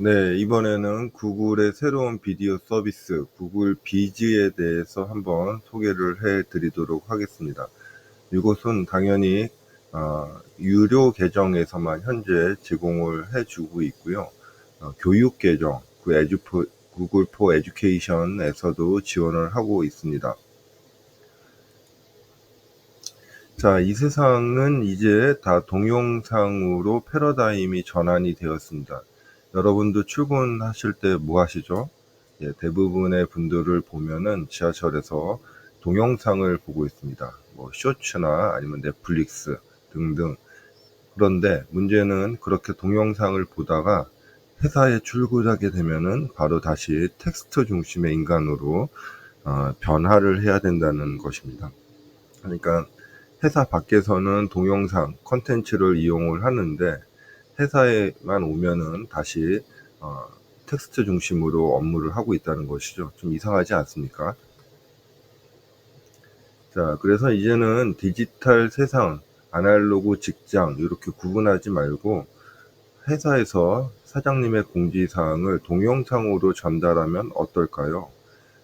네, 이번에는 구글의 새로운 비디오 서비스 구글 비즈에 대해서 한번 소개를 해 드리도록 하겠습니다. 이것은 당연히 어, 유료 계정에서만 현재 제공을 해주고 있고요. 어, 교육 계정, 그 에듀포, 구글 포 에듀케이션에서도 지원을 하고 있습니다. 자, 이 세상은 이제 다 동영상으로 패러다임이 전환이 되었습니다. 여러분도 출근하실 때 뭐 하시죠? 예, 대부분의 분들을 보면은 지하철에서 동영상을 보고 있습니다. 뭐 쇼츠나 아니면 넷플릭스 등등. 그런데 문제는 그렇게 동영상을 보다가 회사에 출근하게 되면은 바로 다시 텍스트 중심의 인간으로 어, 변화를 해야 된다는 것입니다. 그러니까 회사 밖에서는 동영상 컨텐츠를 이용을 하는데 회사에만 오면은 다시 어, 텍스트 중심으로 업무를 하고 있다는 것이죠. 좀 이상하지 않습니까? 자, 그래서 이제는 디지털 세상, 아날로그 직장 이렇게 구분하지 말고 회사에서 사장님의 공지사항을 동영상으로 전달하면 어떨까요?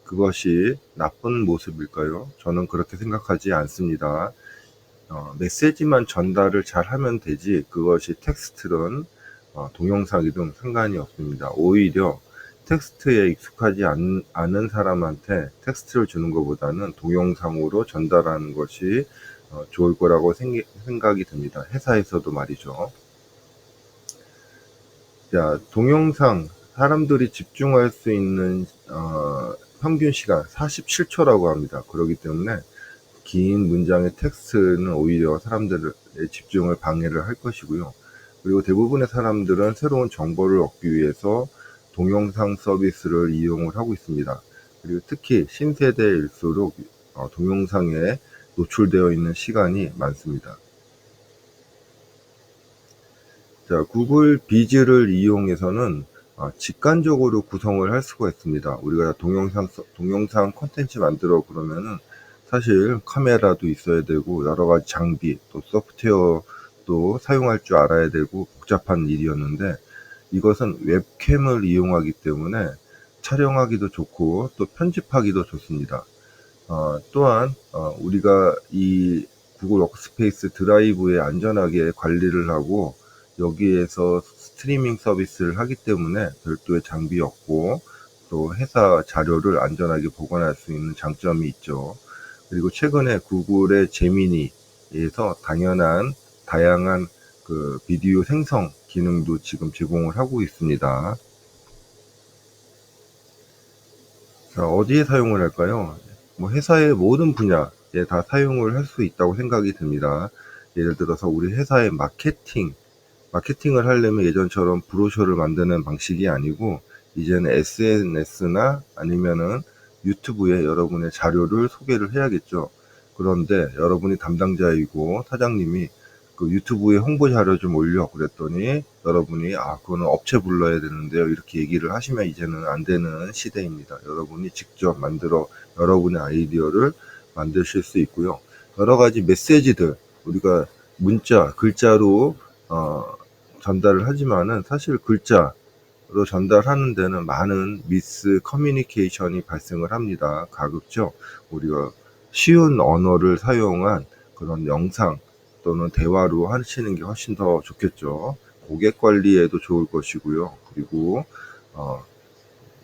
그것이 나쁜 모습일까요? 저는 그렇게 생각하지 않습니다. 어, 메시지만 전달을 잘 하면 되지 그것이 텍스트든 어, 동영상이든 상관이 없습니다. 오히려 텍스트에 익숙하지 않, 않은 사람한테 텍스트를 주는 것보다는 동영상으로 전달하는 것이 어, 좋을 거라고 생, 생각이 듭니다. 회사에서도 말이죠. 자, 동영상 사람들이 집중할 수 있는 어, 평균 시간 47초라고 합니다. 그렇기 때문에 긴 문장의 텍스트는 오히려 사람들의 집중을 방해를 할 것이고요. 그리고 대부분의 사람들은 새로운 정보를 얻기 위해서 동영상 서비스를 이용을 하고 있습니다. 그리고 특히 신세대일수록 어, 동영상에 노출되어 있는 시간이 많습니다. 자, 구글 비즈를 이용해서는 어, 직관적으로 구성을 할 수가 있습니다. 우리가 동영상 동영상 콘텐츠 만들어 그러면은 사실 카메라도 있어야 되고 여러 가지 장비 또 소프트웨어도 사용할 줄 알아야 되고 복잡한 일이었는데 이것은 웹캠을 이용하기 때문에 촬영하기도 좋고 또 편집하기도 좋습니다. 어, 또한 어, 우리가 이 구글 워크스페이스 드라이브에 안전하게 관리를 하고 여기에서 스트리밍 서비스를 하기 때문에 별도의 장비 없고 또 회사 자료를 안전하게 보관할 수 있는 장점이 있죠. 그리고 최근에 구글의 제미니에서 당연한 다양한 그 비디오 생성 기능도 지금 제공을 하고 있습니다. 자, 어디에 사용을 할까요? 뭐 회사의 모든 분야에 다 사용을 할 수 있다고 생각이 듭니다. 예를 들어서 우리 회사의 마케팅, 마케팅을 하려면 예전처럼 브로셔를 만드는 방식이 아니고 이제는 SNS나 아니면은 유튜브에 여러분의 자료를 소개를 해야겠죠. 그런데 여러분이 담당자이고 사장님이 그 유튜브에 홍보 자료 좀 올려 그랬더니 여러분이 아 그거는 업체 불러야 되는데요. 이렇게 얘기를 하시면 이제는 안 되는 시대입니다. 여러분이 직접 만들어 여러분의 아이디어를 만드실 수 있고요. 여러 가지 메시지들 우리가 문자 글자로 어, 전달을 하지만은 사실 글자 로 전달하는 데는 많은 미스 커뮤니케이션이 발생을 합니다. 가급적 우리가 쉬운 언어를 사용한 그런 영상 또는 대화로 하시는 게 훨씬 더 좋겠죠. 고객 관리에도 좋을 것이고요. 그리고 어,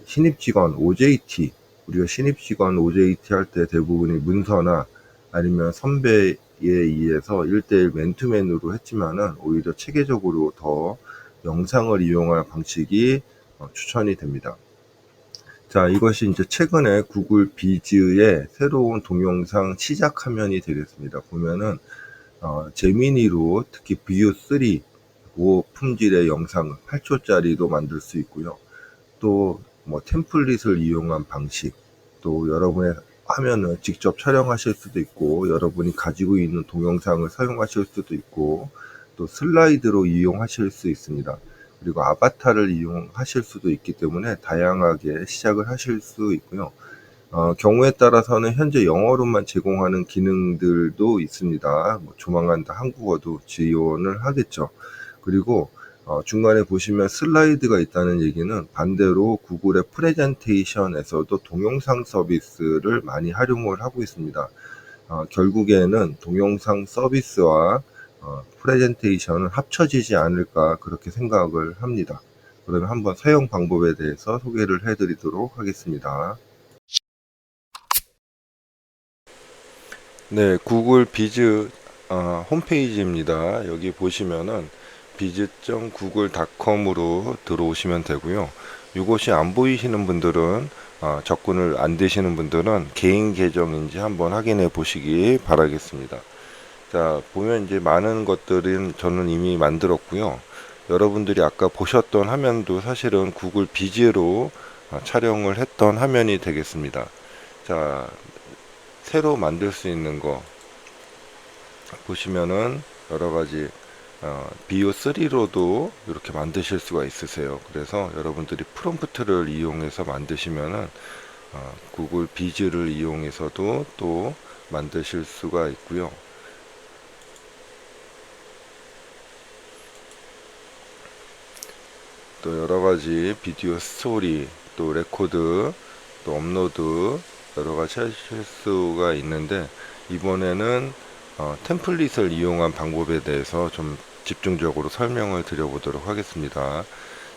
신입 직원 OJT 우리가 신입 직원 OJT 할 때 대부분이 문서나 아니면 선배에 의해서 1대1 맨투맨으로 했지만은 오히려 체계적으로 더 영상을 이용할 방식이 어, 추천이 됩니다. 자, 이것이 이제 최근에 구글 비즈의 새로운 동영상 시작 화면이 되겠습니다. 보면은 어, 제미니로 특히 뷰 3 고 품질의 영상을 8초짜리도 만들 수 있고요. 또 뭐 템플릿을 이용한 방식, 또 여러분의 화면을 직접 촬영하실 수도 있고, 여러분이 가지고 있는 동영상을 사용하실 수도 있고, 또 슬라이드로 이용하실 수 있습니다. 그리고 아바타를 이용하실 수도 있기 때문에 다양하게 시작을 하실 수 있고요. 어, 경우에 따라서는 현재 영어로만 제공하는 기능들도 있습니다. 뭐 조만간 다 한국어도 지원을 하겠죠. 그리고 어, 중간에 보시면 슬라이드가 있다는 얘기는 반대로 구글의 프레젠테이션에서도 동영상 서비스를 많이 활용을 하고 있습니다. 어, 결국에는 동영상 서비스와 어, 프레젠테이션은 합쳐지지 않을까 그렇게 생각을 합니다. 그러면 한번 사용 방법에 대해서 소개를 해드리도록 하겠습니다. 네, 구글 비즈 어, 홈페이지입니다. 여기 보시면은 비즈.google.com으로 들어오시면 되고요. 이것이 안 보이시는 분들은 어, 접근을 안 되시는 분들은 개인 계정인지 한번 확인해 보시기 바라겠습니다. 자, 보면 이제 많은 것들은 저는 이미 만들었고요. 여러분들이 아까 보셨던 화면도 사실은 구글 비즈로 어, 촬영을 했던 화면이 되겠습니다. 자, 새로 만들 수 있는 거 보시면은 여러 가지 어, BO3로도 이렇게 만드실 수가 있으세요. 그래서 여러분들이 프롬프트를 이용해서 만드시면은 어, 구글 비즈를 이용해서도 또 만드실 수가 있고요. 또 여러 가지 비디오 스토리, 또 레코드, 또 업로드 여러 가지 하실 수가 있는데 이번에는 어, 템플릿을 이용한 방법에 대해서 좀 집중적으로 설명을 드려보도록 하겠습니다.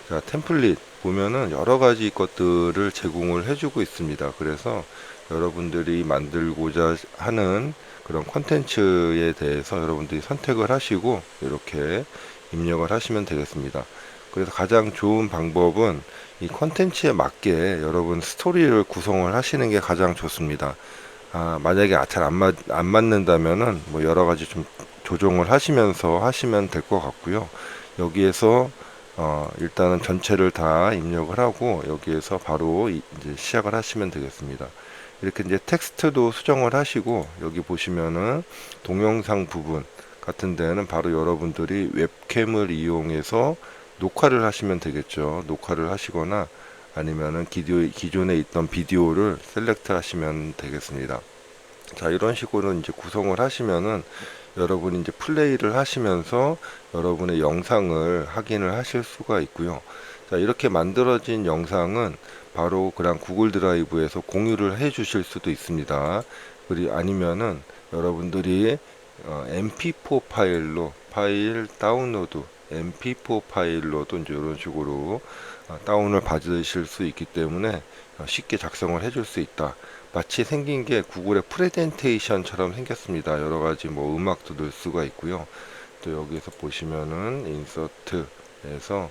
자, 템플릿 보면은 여러 가지 것들을 제공을 해주고 있습니다. 그래서 여러분들이 만들고자 하는 그런 콘텐츠에 대해서 여러분들이 선택을 하시고 이렇게 입력을 하시면 되겠습니다. 그래서 가장 좋은 방법은 이 콘텐츠에 맞게 여러분 스토리를 구성을 하시는 게 가장 좋습니다. 아, 만약에 잘안 맞, 안 맞는다면은 뭐 여러 가지 좀 조정을 하시면서 하시면 될 것 같고요. 여기에서 어, 일단은 전체를 다 입력을 하고 여기에서 바로 이- 이제 시작을 하시면 되겠습니다. 이렇게 이제 텍스트도 수정을 하시고 여기 보시면은 동영상 부분 같은 데는 바로 여러분들이 웹캠을 이용해서 녹화를 하시면 되겠죠. 녹화를 하시거나 아니면은 기디오, 기존에 있던 비디오를 셀렉트 하시면 되겠습니다. 자, 이런 식으로 이제 구성을 하시면은 여러분이 이제 플레이를 하시면서 여러분의 영상을 확인을 하실 수가 있고요. 자, 이렇게 만들어진 영상은 바로 그냥 구글 드라이브에서 공유를 해 주실 수도 있습니다. 그리 아니면은 여러분들이 어, MP4 파일로 파일 다운로드 MP4 파일로도 이제 이런 식으로 어, 다운을 받으실 수 있기 때문에 어, 쉽게 작성을 해줄 수 있다. 마치 생긴 게 구글의 프레젠테이션처럼 생겼습니다. 여러 가지 뭐 음악도 넣을 수가 있고요. 또 여기서 보시면은 인서트에서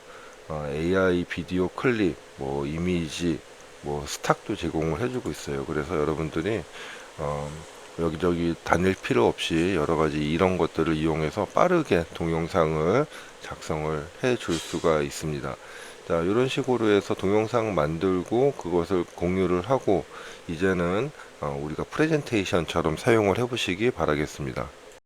어, AI 비디오 클립, 뭐 이미지, 뭐 스탁도 제공을 해주고 있어요. 그래서 여러분들이 어, 여기저기 다닐 필요 없이 여러 가지 이런 것들을 이용해서 빠르게 동영상을 작성을 해 줄 수가 있습니다. 자, 이런 식으로 해서 동영상 만들고 그것을 공유를 하고 이제는 어, 우리가 프레젠테이션처럼 사용을 해 보시기 바라겠습니다.